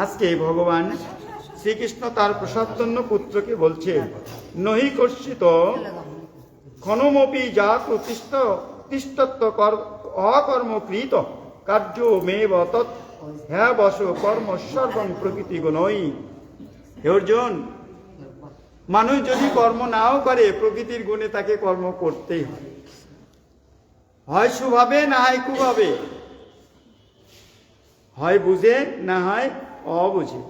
আজকে ভগবান শ্রীকৃষ্ণ তার প্রসাদন্য পুত্রকে বলছে, নহি কর্ষিত, ক্ষণমপি যা প্রতিষ্ঠ তিষ্ঠত্ব কর অকর্মকৃত কার্য মে বতৎ হ্যাঁ বস কর্ম সর্বং প্রকৃতি গুণই। হে অর্জুন, মানুষ যদি কর্ম নাও করে, প্রকৃতির গুণে তাকে কর্ম করতেই হয়। হয় সুভাবে, না হয় কুভাবে। হয় বুঝে, না হয় অবুঝে।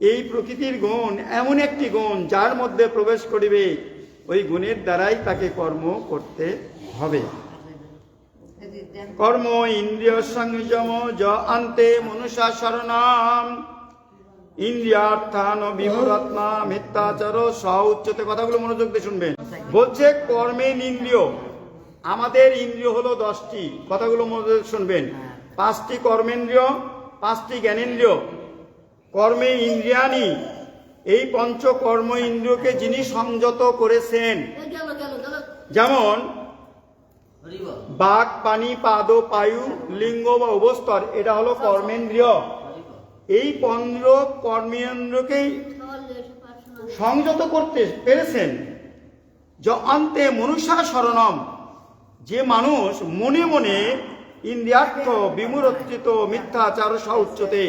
এই প্রকৃতির গুণ এমন একটি গুণ যার মধ্যে প্রবেশ করিবে, ওই গুণের দ্বারাই তাকে কর্ম করতে হবে। কর্ম ইন্দ্রিয় সংযম য আন্তে মনুষা শরণাম। ইন্দ্রিয়ার্থান বিমরাত্মা মিথ্যাচার স উচ্চতে কথাগুলো মনোযোগ দিয়ে শুনবেন। বলছে কর্মের ইন্দ্রিয়। আমাদের ইন্দ্রিয় হলো দশটি, কথাগুলো মনোযোগ শুনবেন। পাঁচটি কর্মেন্দ্রিয়, পাঁচটি জ্ঞানেন্দ্রিয়। কর্মে ইন্দ্রিয়ানি এই পঞ্চ কর্ম ইন্দ্রিয়কে যিনি সংযত করেছেন। গেল গেল গেল। যেমন বাক পানি পাদ পায়ু লিঙ্গ বা অবস্তর এটা হলো কর্মেন্দ্রিয়। এই পন্দ্র কর্মেন্দ্রকেই সংযত করতে পেরেছেন। য অন্তে মনুষা শরণম যে মানুষ মনে মনে ইন্দ্রিয়ার্থ বিমূরত্রিত মিথ্যাচার উচ্চতে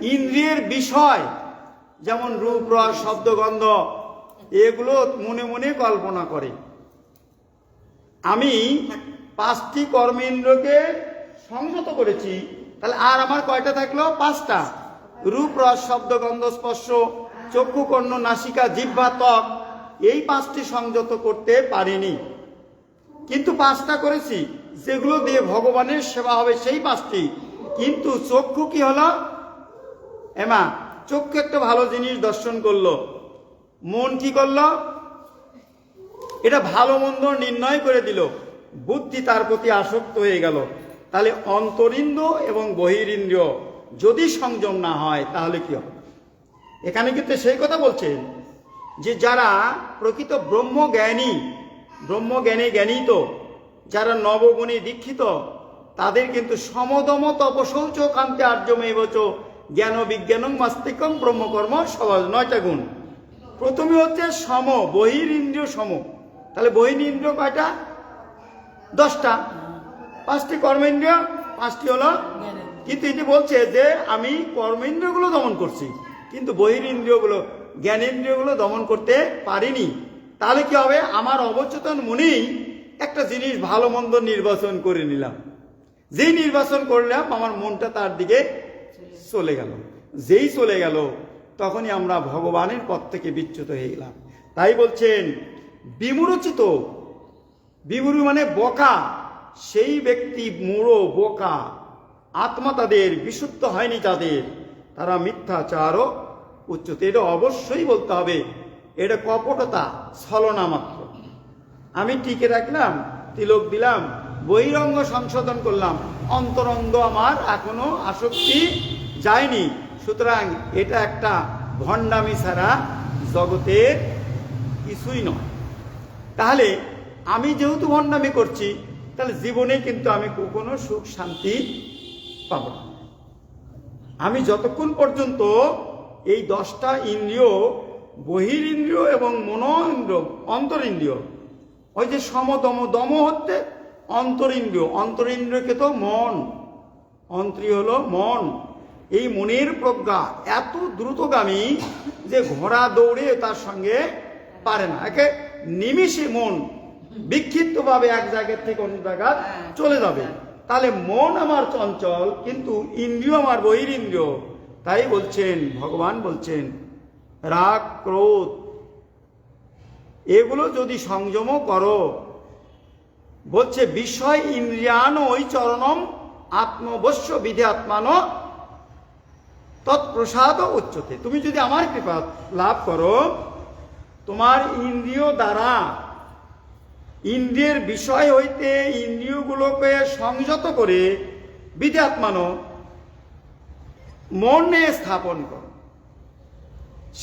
ইন্দ্রিয়ের বিষয়, যেমন রূপ, রস, শব্দ, গন্ধ, এগুলো মনে মনে কল্পনা করে। আমি পাঁচটি কর্মেন্দ্রকে সংযত করেছি। তাহলে আর আমার কয়টা থাকল? পাঁচটা। রূপ, রস, শব্দ, গন্ধ, স্পর্শ, চক্ষু, কর্ণ, নাসিকা, জিহ্বা, ত্বক, এই পাঁচটি সংযত করতে পারিনি। কিন্তু পাঁচটা করেছি। যেগুলো দিয়ে ভগবানের সেবা হবে সেই পাঁচটি। কিন্তু চক্ষু কি হলো? এমা, চক্ষু একটা ভালো জিনিস দর্শন করল। মন কি করল? এটা ভালো মন্দ নির্ণয় করে দিল। বুদ্ধি তার প্রতি আসক্ত হয়ে গেল। তাহলে অন্তরিন্দ্র এবং বহিরিন্দ্রিয় যদি সংযম না হয়, তাহলে কি হবে? এখানে কিন্তু সেই কথা বলছেন যে যারা প্রকৃত ব্রহ্মজ্ঞানী ব্রহ্মজ্ঞানী জ্ঞানী তো, যারা নবগুণী দীক্ষিত, তাদের কিন্তু সমদম তপশৌচ কান্তে আর্যমেবচ জ্ঞান বিজ্ঞানং মাস্তিকম ব্রহ্মকর্ম সহজ, নয়টা গুণ। প্রথমে হচ্ছে সম, বহির ইন্দ্রিয় সম। তাহলে বহির ইন্দ্রিয় কয়টা? দশটা। পাঁচটি কর্মেন্দ্রিয়, পাঁচটি হলো কিন্তু এটি বলছে যে আমি কর্মেন্দ্রিয়গুলো দমন করছি, কিন্তু বহির ইন্দ্রিয়গুলো জ্ঞানেন্দ্রিয়গুলো দমন করতে পারিনি। তাহলে কি হবে? আমার অবচেতন মনেই একটা জিনিস ভালো মন্দ নির্বাচন করে নিলাম। যেই নির্বাচন করলাম, আমার মনটা তার দিকে চলে গেল। যেই চলে গেল, তখনই আমরা ভগবানের পথ থেকে বিচ্যুত হয়ে গেলাম। তাই বলছেন, বিমুরচিত, বিমুরু মানে বোকা, সেই ব্যক্তি মুড়ো বোকা, আত্মা তাদের বিশুদ্ধ হয়নি তাদের। তারা মিথ্যাচারও উচ্চতে, এটা অবশ্যই বলতে হবে। এটা কপটতা, ছলনা মাত্র। আমি টিকে রাখলাম, তিলক দিলাম, বহিরঙ্গ সংশোধন করলাম। অন্তরঙ্গ আমার, এখনও আসক্তি যায়নি। সুতরাং এটা একটা ভণ্ডামি ছাড়া জগতের কিছুই নয়। তাহলে আমি যেহেতু ভণ্ডামি করছি, তাহলে জীবনে কিন্তু আমি কোনো সুখ, শান্তি পাব না। আমি যতক্ষণ পর্যন্ত এই দশটা ইন্দ্রিয়, বহির ইন্দ্রিয় এবং মনো ইন্দ্রিয় অন্তর ইন্দ্রিয়, ওই যে সমদম দম হচ্ছে অন্তর ইন্দ্রিয়কে তো মন অন্ত্রী হলো মন। এই মনের প্রজ্ঞা এত দ্রুতগামী যে ঘোড়া দৌড়ে তার সঙ্গে পারে না। একে নিমিষে মন বিক্ষিপ্তভাবে এক জায়গার থেকে অন্য জায়গা চলে যাবে। তাহলে মন আমার চঞ্চল, কিন্তু ইন্দ্রিয় আমার বহির ইন্দ্রিয় তাই বলছেন, ভগবান বলছেন, রাগ, ক্রোধ, এগুলো যদি সংযম করো, বলছে, বিষয় ইন্দ্রিয়ান ওই চরণম আত্মবশ্য বিধি আত্মান তৎপ্রসাদ উচ্চতে। তুমি যদি আমার কৃপা লাভ করো, তোমার ইন্দ্রিয় দ্বারা ইন্দ্রিয়ের বিষয় হইতে ইন্দ্রিয়গুলোকে সংযত করে বিধি আত্মানো মনে স্থাপন করো।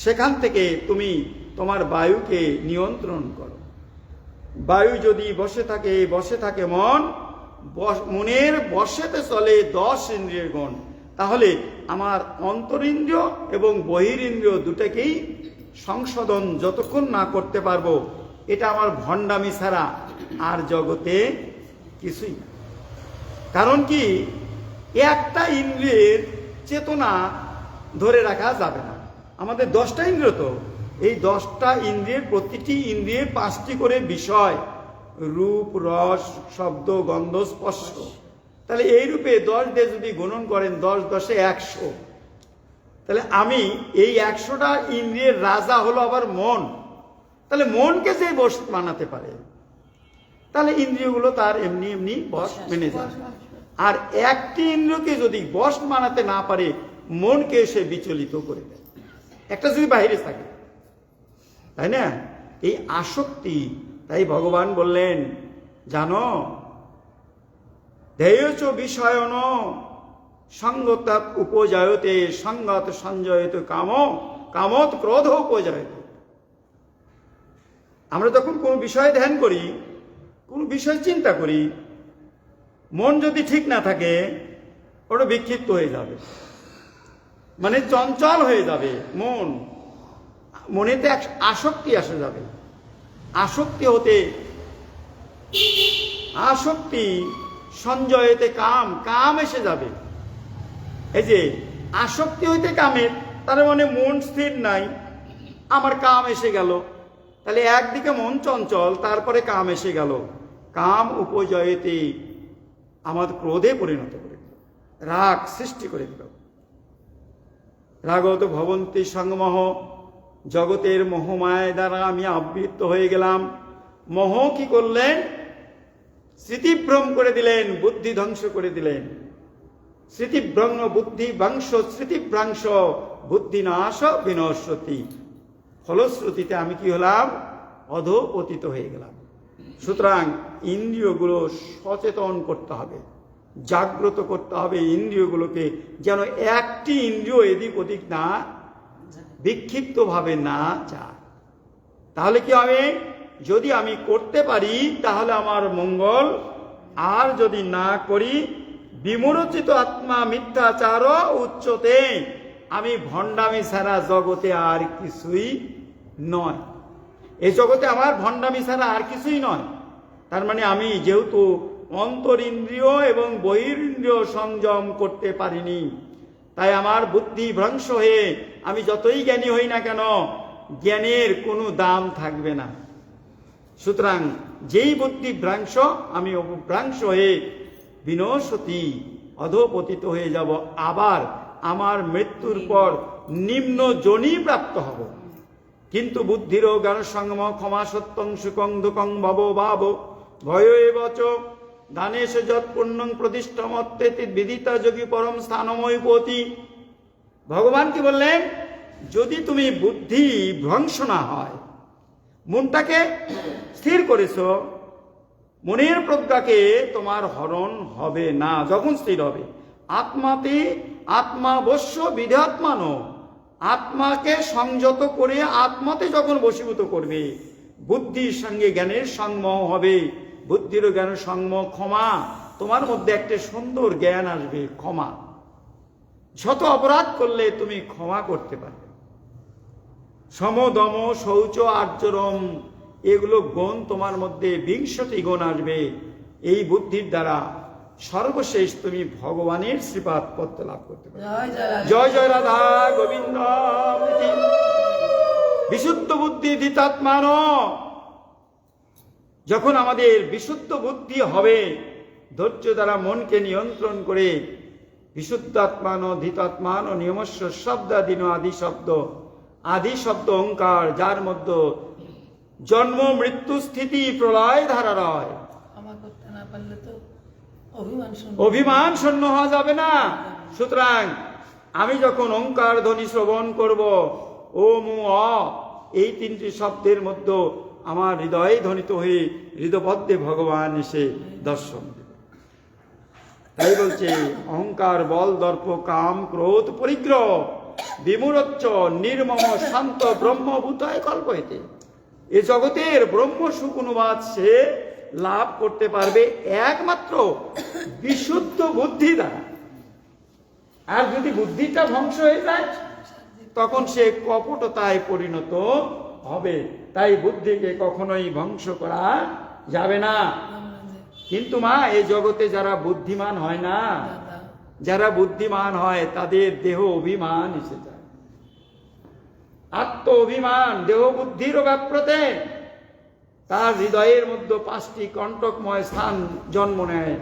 সেখান থেকে তুমি তোমার বায়ুকে নিয়ন্ত্রণ করো। বায়ু যদি বসে থাকে বসে থাকে মন মনের বসেতে চলে দশ ইন্দ্রিয়ের গুণ। তাহলে আমার অন্তরিন্দ্রিয় এবং বহিরিন্দ্রিয় দুটাকেই সংশোধন যতক্ষণ না করতে পারব, এটা আমার ভণ্ডামি ছাড়া আর জগতে কিছুই না। কারণ কি? একটা ইন্দ্রিয়ের চেতনা ধরে রাখা যাবে না। আমাদের দশটা ইন্দ্রিয় তো। এই দশটা ইন্দ্রিয়ের প্রতিটি ইন্দ্রিয়ের পাঁচটি করে বিষয়, রূপ, রস, শব্দ, গন্ধ, স্পর্শ। তাহলে এই রূপে দশ দিয়ে যদি গুণন করেন দশ দশে একশো। তাহলে আমি এই একশোটা ইন্দ্রিয়ের রাজা হলো আবার মন। তাহলে মনকে যে বস বানাতে পারে তাহলে ইন্দ্রিয়গুলো তার এমনি এমনি বস মেনে যায়। আর একটি ইন্দ্রিয়কে যদি বস মানাতে না পারে মনকে সে বিচলিত করে দেয়। একটা যদি বাইরে থাকে তাই না? এই আসক্তি তাই ভগবান বললেন জানো ধেয়চ বিষয়ন সঙ্গতাপ উপজায়তে, সঙ্গত সঞ্জয়ত কাম কামত ক্রোধ উপজায়তে। আমরা যখন কোনো বিষয়ে ধ্যান করি, কোনো বিষয় চিন্তা করি, মন যদি ঠিক না থাকে, ওটা বিক্ষিপ্ত হয়ে যাবে। মানে চঞ্চল হয়ে যাবে মন। মনেতে এক আসক্তি আসে যাবে। আসক্তি হতে, আসক্তি সঞ্জয়েতে কাম কাম এসে যাবে। এই যে, আসক্তি হইতে কামের, তার মানে মন স্থির নাই, আমার কাম এসে গেল। তাহলে একদিকে মন চঞ্চল, তারপরে কাম এসে গেল। কাম উপজয়তে আমার ক্রোধে পরিণত করে দিল। রাগ সৃষ্টি করে দিল। রাগত ভবন্তী সংমহ জগতের মোহমায় দ্বারা আমি আবৃত্ত হয়ে গেলাম। মোহ কি করলেন? স্মৃতিভ্রম করে দিলেন, বুদ্ধি ধ্বংস করে দিলেন। স্মৃতিভ্রম বুদ্ধি বাংশ স্মৃতিভ্রাংশ বুদ্ধি নাশ বিনশ্বতী ফলশ্রুতিতে আমি কি হলাম? অধপতিত হয়ে গেলাম। সুতরাং ইন্দ্রিয়গুলো সচেতন করতে হবে, জাগ্রত করতে হবে ইন্দ্রিয়গুলোকে, যেন একটি ইন্দ্রিয় এদিক ওদিক না, বিক্ষিপ্তভাবে না যায়। তাহলে কি হবে? যদি আমি করতে পারি, তাহলে আমার মঙ্গল। আর যদি না করি, বিমোচিত আত্মা মিথ্যাচার উচ্চতে। আমি ভণ্ডামি ছাড়া জগতে আর কিছুই নয়। এই জগতে আমার ভণ্ডামি ছাড়া আর কিছুই নয়। তার মানে আমি যেহেতু অন্তরিন্দ্রিয় এবং বহিরিন্দ্রিয় সংযম করতে পারিনি, তাই আমার বুদ্ধি ভ্রংশ হয়ে আমি যতই জ্ঞানী হই না কেন, জ্ঞানের কোনো দাম থাকবে না। সুতরাং যেই বুদ্ধি ভ্রাংশ, আমি অপভ্রাংশ হয়ে বিনশতি অধপতিত হয়ে যাব, আবার আমার মৃত্যুর পর নিম্ন জনি প্রাপ্ত হব। কিন্তু জ্ঞান সঙ্গম ক্ষমা সত্যং সুকং দুকং ভব ভাব। ভয় বচ, দানেশ যৎ পুণ্যং প্রতিষ্ঠামত্তে বিদিতা যোগী পরম স্থানময় পতি ভগবান কি বললেন? যদি তুমি বুদ্ধি ভ্রংশ না হয় মনটাকে স্থির করেছ, মনের প্রজ্ঞাকে তোমার হরণ হবে না, যখন স্থির হবে। আত্মাতে আত্মা বস্য বিধাত্মানো, আত্মাকে সংযত করে আত্মাতে যখন বশীভূত করবে, বুদ্ধির সঙ্গে জ্ঞানের সংযম হবে। বুদ্ধির জ্ঞানের সংযম ক্ষমা, তোমার মধ্যে একটা সুন্দর জ্ঞান আসবে, ক্ষমা। যত অপরাধ করলে তুমি ক্ষমা করতে পারবে সমদম শৌচ আর্যরম এগুলো গুণ তোমার মধ্যে বিংশতি গুণ আসবে। এই বুদ্ধির দ্বারা সর্বশেষ তুমি ভগবানের শ্রীপাদ পত্র লাভ করতে পারবে। জয় জয় রাধে। গোবিন্দ বিশুদ্ধ বুদ্ধি ধিতাত্মান যখন আমাদের বিশুদ্ধ বুদ্ধি হবে ধৈর্য দ্বারা মনকে নিয়ন্ত্রণ করে বিশুদ্ধাত্মান ধিতাত্মান নিয়মস্য শব্দাদিন আদি শব্দ আদি শব্দ ওঙ্কার যার মধ্যে জন্ম মৃত্যু স্থিতি প্রলয় ধারা রয়। অভিমান শূন্য। হওয়া যাবে না। সুতরাং আমি যখন ওঙ্কার ধ্বনি শ্রবণ করব ও মু অ এই তিনটি শব্দের মধ্যে আমার হৃদয়ে ধ্বনিত হয়ে হৃদবদ্ধে ভগবান এসে দর্শন তাই বলছে অহংকার বল দর্প কাম ক্রোধ পরিগ্রহ বিমূরচ্চ নির্মম, শান্ত, ব্রহ্মভূতায় কল্প হইতে এ জগতের ব্রহ্ম সুখ সে লাভ করতে পারবে একমাত্র বিশুদ্ধ বুদ্ধি দ্বারা। আর যদি বুদ্ধিটা ধ্বংস হয়ে যায়, তখন সে কপটতায় পরিণত হবে। তাই বুদ্ধিকে কখনোই ধ্বংস করা যাবে না। কিন্তু মা এই জগতে যারা বুদ্ধিমান হয় না যারা বুদ্ধিমান হয়, তাদের দেহ অভিমান এসে যায়। আত্ম অভিমান দেহ বুদ্ধির ব্যাপ্রতে তার হৃদয়ের মধ্যে পাঁচটি কণ্টকময় স্থান জন্ম নেয়।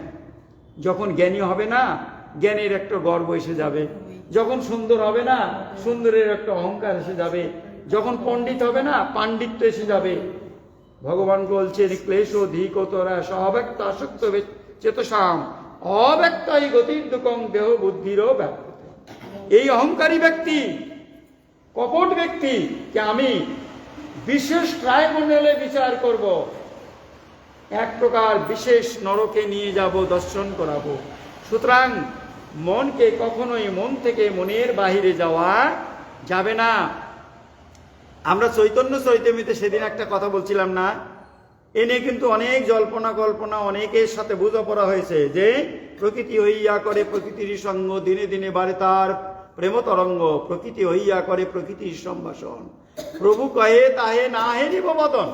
যখন জ্ঞানী হবে না, জ্ঞানের একটা গর্ব এসে যাবে। যখন সুন্দর হবে না, সুন্দরের একটা অহংকার এসে যাবে। যখন পণ্ডিত হবে না, পাণ্ডিত্য এসে যাবে। ভগবান বলছেন, ক্লেশ ধিকতরা সহব্যক্ত আসক্ত চেতসাম। অব্যক্তাই গতির দুকং দেহ বুদ্ধিরও ব্যাপ্ত এই অহংকারী ব্যক্তি, কপট ব্যক্তি কে আমি বিশেষ ট্রাইব্যুনালে বিচার করব। এক প্রকার বিশেষ নরকে নিয়ে যাব, দর্শন করাবো। সুতরাং মনকে কখনোই মন থেকে মনের বাহিরে যাওয়া যাবে না। আমরা চৈতন্য চৈতন্যতে সেদিন একটা কথা বলছিলাম না? এ নিয়ে কিন্তু অনেক জল্পনা কল্পনা অনেকের সাথে বোঝাপড়া হয়েছে যে প্রকৃতি হইয়া করে প্রকৃতির সঙ্গ দিনে দিনে বাড়ে তার প্রেম তরঙ্গ প্রকৃতি হইয়া করে প্রকৃতির সম্ভাষণ। প্রভু কহে তাহে না হেরিব বদন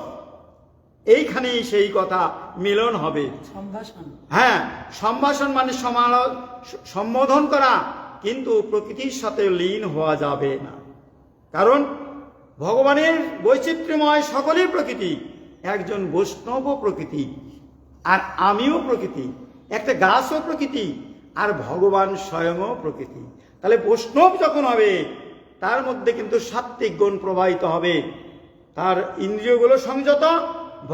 এইখানেই সেই কথা মিলন হবে। সম্ভাষণ। হ্যাঁ সম্ভাষণ মানে সমালো- সম্বোধন করা। কিন্তু প্রকৃতির সাথে লীন হওয়া যাবে না। কারণ ভগবানের বৈচিত্র্যময় সকলই প্রকৃতি একজন বৈষ্ণব প্রকৃতি, আর আমিও প্রকৃতি, একটা গাছও প্রকৃতি, আর ভগবান স্বয়ংও প্রকৃতি। তাহলে বৈষ্ণব যখন হবে, তার মধ্যে কিন্তু সাত্ত্বিক গুণ প্রবাহিত হবে। তার ইন্দ্রিয়গুলো সংযত,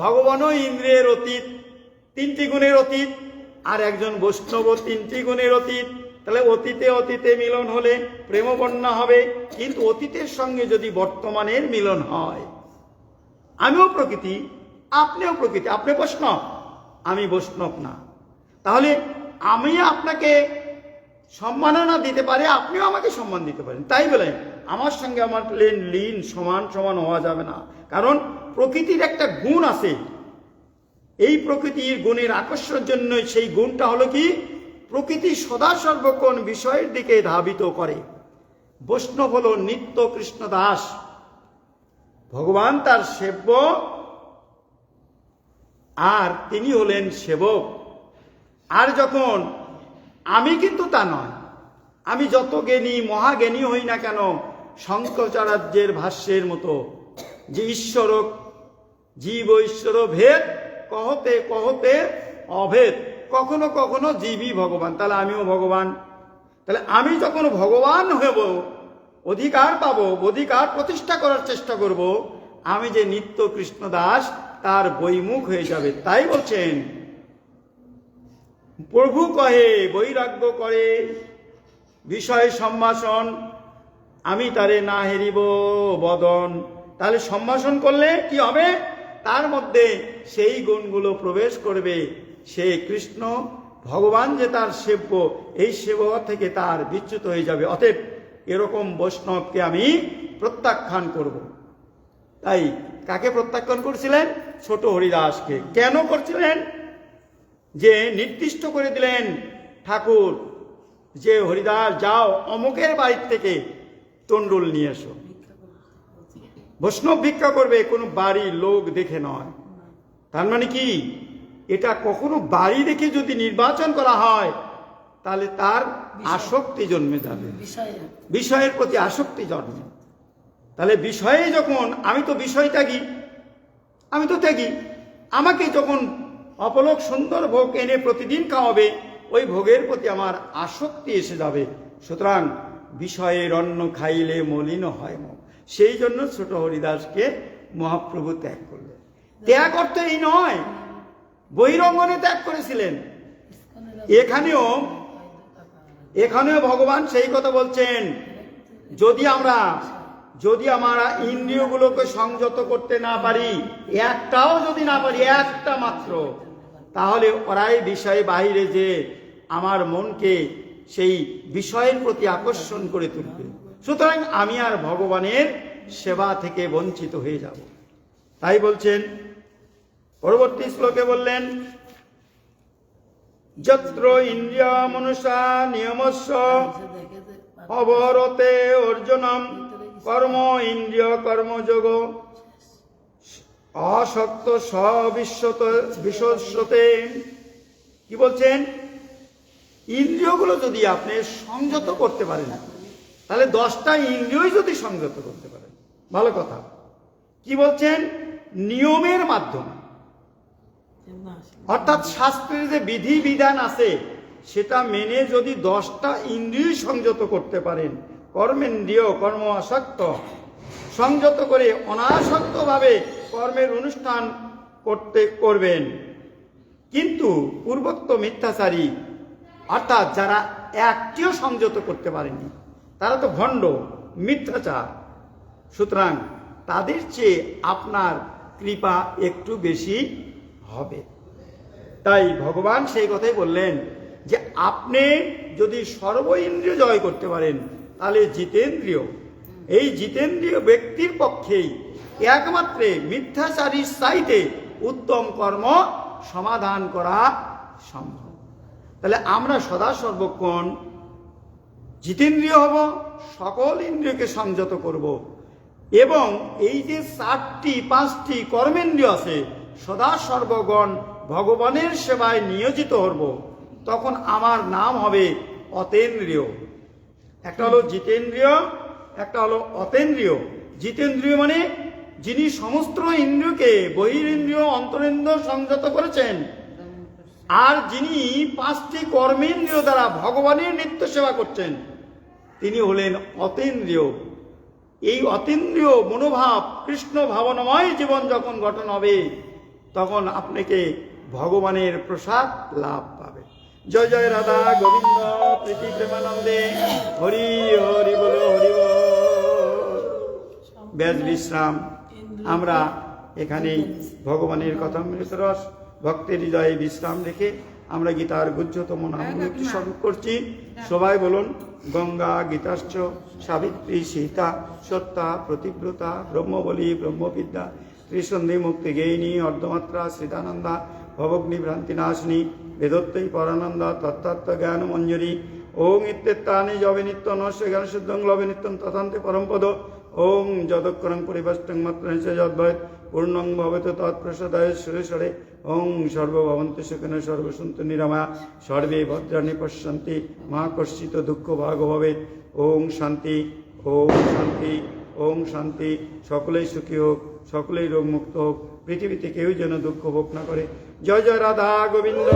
ভগবানও ইন্দ্রিয়ের অতীত, তিনটি গুণের অতীত, আর একজন বৈষ্ণব তিনটি গুণের অতীত। তাহলে অতীতে অতীতে মিলন হলে প্রেম বন্যা হবে, কিন্তু অতীতের সঙ্গে যদি বর্তমানের মিলন হয়, আমিও প্রকৃতি আপনিও প্রকৃতি, আপনি বৈষ্ণব। আমি বৈষ্ণব না। তাহলে আমি আপনাকে সম্মাননা দিতে পারি, আপনিও আমাকে সম্মান দিতে পারেন। তাই বলে আমার সঙ্গে আমার লেন লিন সমান সমান হওয়া যাবে না। কারণ প্রকৃতির একটা গুণ আছে। এই প্রকৃতির গুণের আকর্ষণের জন্য সেই গুণটা হলো কি? প্রকৃতি সদা সর্বক্ষণ বিষয়ের দিকে ধাবিত করে। বৈষ্ণব হলো নিত্য কৃষ্ণ দাস ভগবান তার সেব্য আর তিনি হলেন সেবক। আর যখন আমি কিন্তু তা নয়, আমি যত জ্ঞানী, মহাজ্ঞানী হই না কেন, শঙ্করাচার্যের ভাষ্যের মতো যে ঈশ্বর জীব ঈশ্বর ভেদ, কহতে কহতে অভেদ, কখনো কখনো জীবই ভগবান। তাহলে আমিও ভগবান। তাহলে আমি যখন ভগবান হব, অধিকার পাবো, অধিকার প্রতিষ্ঠা করার চেষ্টা করব, আমি যে নিত্য কৃষ্ণ দাস তার বৈমুখ হয়ে যাবে, তাই বলছেন। প্রভু কহে, বৈরাগ্য করে, বিষয় সম্ভাষণ, আমি তারে না হেরিব বদন। তাহলে সম্ভাষণ করলে কি হবে? তার মধ্যে সেই গুণগুলো প্রবেশ করবে। সে কৃষ্ণ, ভগবান যে তার সেব্য, এই সেবা থেকে তার বিচ্যুত হয়ে যাবে। অতএব এরকম বৈষ্ণবকে আমি প্রত্যাখ্যান করব। তাই কাকে প্রত্যাখ্যান করছিলেন? ছোট হরিদাসকে কেন করছিলেন? যে নির্দিষ্ট করে দিলেন ঠাকুর যে হরিদাস যাও অমুকের বাড়ির থেকে তন্ডুল নিয়ে এসো। বৈষ্ণব ভিক্ষা করবে কোনো বাড়ি লোক দেখে নয়। তার মানে কি? এটা কখনো বাড়ি দেখে যদি নির্বাচন করা হয় তাহলে তার আসক্তি জন্মে যাবে। বিষয়ে। বিষয়ের প্রতি আসক্তি জন্মে। তাহলে বিষয়ে যখন আমি তো বিষয় ত্যাগী আমি তো ত্যাগী। আমাকে যখন অপলক সুন্দর ভোগ এনে প্রতিদিন খাওয়াবে, ওই ভোগের প্রতি আমার আসক্তি এসে যাবে। সুতরাং বিষয়ের অন্ন খাইলে মলিন হয় মুখ। সেই জন্য ছোট হরিদাসকে মহাপ্রভু ত্যাগ করলেন। ত্যাগ অর্থ এই নয়, বহিরঙ্গনে ত্যাগ করেছিলেন। এখানেও এখানেও ভগবান সেই কথা বলছেন, যদি আমরা যদি আমরা ইন্দ্রিয়গুলোকে সংযত করতে না পারি, একটাও যদি না পারি, একটা মাত্র, তাহলে ওরাই বিষয় বাহিরে যে আমার মনকে সেই বিষয়ের প্রতি আকর্ষণ করে তুলবে। সুতরাং আমি আর ভগবানের সেবা থেকে বঞ্চিত হয়ে যাব। তাই বলছেন, পরবর্তী শ্লোকে বললেন, যত্র ইন্দ্রিয় মনুষা যে অবরতে অর্জুনম। কর্ম ইন্দ্রিয় কর্মযোগ অসক্ত সবিশ্বত বিশ্বতে কি বলছেন? ইন্দ্রিয়গুলো যদি আপনি সংযত করতে পারেন, তাহলে দশটা ইন্দ্রিয়ই যদি সংযত করতে পারেন। ভালো কথা। কি বলছেন? নিয়মের মাধ্যমে। অর্থাৎ শাস্ত্রের যে বিধি বিধান আছে, সেটা মেনে যদি দশটা ইন্দ্রিয় সংযত করতে পারেন কর্মেন্দ্রিয় কর্ম আসক্ত। সংযত করে অনাসক্তভাবে কর্মের অনুষ্ঠান করতে করবেন। কিন্তু পূর্বোক্ত মিথ্যাচারী, অর্থাৎ যারা একটিও সংযত করতে পারেনি তারা তো ভণ্ড, মিথ্যাচার। সুতরাং তাদের চেয়ে আপনার কৃপা একটু বেশি হবে। তাই ভগবান সেই কথাই বললেন যে, আপনি যদি সর্ব ইন্দ্রিয় জয় করতে পারেন তাহলে জিতেন্দ্রিয়। এই জিতেন্দ্রিয় ব্যক্তির পক্ষেই একমাত্র মিথ্যাচারীর চাইতে উত্তম কর্ম সমাধান করা সম্ভব। তাহলে আমরা সদা সর্বক্ষণ জিতেন্দ্রিয় হব, সকল ইন্দ্রিয়কে সংযত করব এবং এই যে চারটি, পাঁচটি কর্মেন্দ্রিয় আছে, সদা সর্বগণ ভগবানের সেবায় নিয়োজিত হব। তখন আমার নাম হবে অতেন্দ্রিয়। একটা হলো জিতেন্দ্রিয়, একটা হলো অতেন্দ্রিয়। জিতেন্দ্রিয় মানে যিনি সমস্ত ইন্দ্রিয়কে বহিরিন্দ্রিয়, অন্তরেন্দ্রিয় সংযত করেছেন। আর যিনি পাঁচটি কর্মেন্দ্রিয় দ্বারা ভগবানের নিত্য সেবা করছেন, তিনি হলেন অতেন্দ্রিয়। এই অতীন্দ্রিয় মনোভাব, কৃষ্ণ ভাবনাময় জীবন যখন গঠন হবে, তখন আপনাকে ভগবানের প্রসাদ লাভ পাবে। জয় জয় রাধা গোবিন্দ, প্রীতি প্রেমানন্দে। হরি হরি বল, হরি। ব্যাস বিশ্রাম। আমরা এখানেই ভগবানের কথামৃত রস, ভক্তের হৃদয়ে বিশ্রাম রেখে আমরা গীতার গুজ্জতম নামগুলোকে স্মরণ করছি। সবাই বলুন, গঙ্গা গীতাশ্চ, সাবিত্রী সীতা, সত্তা, প্রতিব্রতা, ব্রহ্মবলী, ব্রহ্মবিদ্যা, ত্রিসন্ধি, মুক্তি গেয়িনী অর্ধমাত্রা শ্রীতানন্দা ভবগ্নি ভ্রান্তি নাশিনী বেদত্তই পরানন্দা তত্ত্ব জ্ঞান মঞ্জুরি ওং ইত্যেত্তানি যবে নিত্য নশ্য জ্ঞান শুদ্ধং লবে নিত্যং তথান্তে পরমপদ। ওং যদক্ষরং পরিবেষ্টং মাত্র যদ্ভয়ত পূর্ণং ভবত তৎপ্রসাদায় সরে ওং সর্বভবন্ত সুখিন সর্বসন্ত নিরামা। সর্বে ভদ্রাণি পশ্যন্তি মা কর্ষিত দুঃখ ভাগ ভবেত ওং শান্তি ওং শান্তি ওং শান্তি। সকলেই সুখী হোক, সকলেই রোগমুক্ত হোক। পৃথিবীতে কেউ যেন দুঃখ ভোগ না করে। জয় জয় রাধা গোবিন্দ।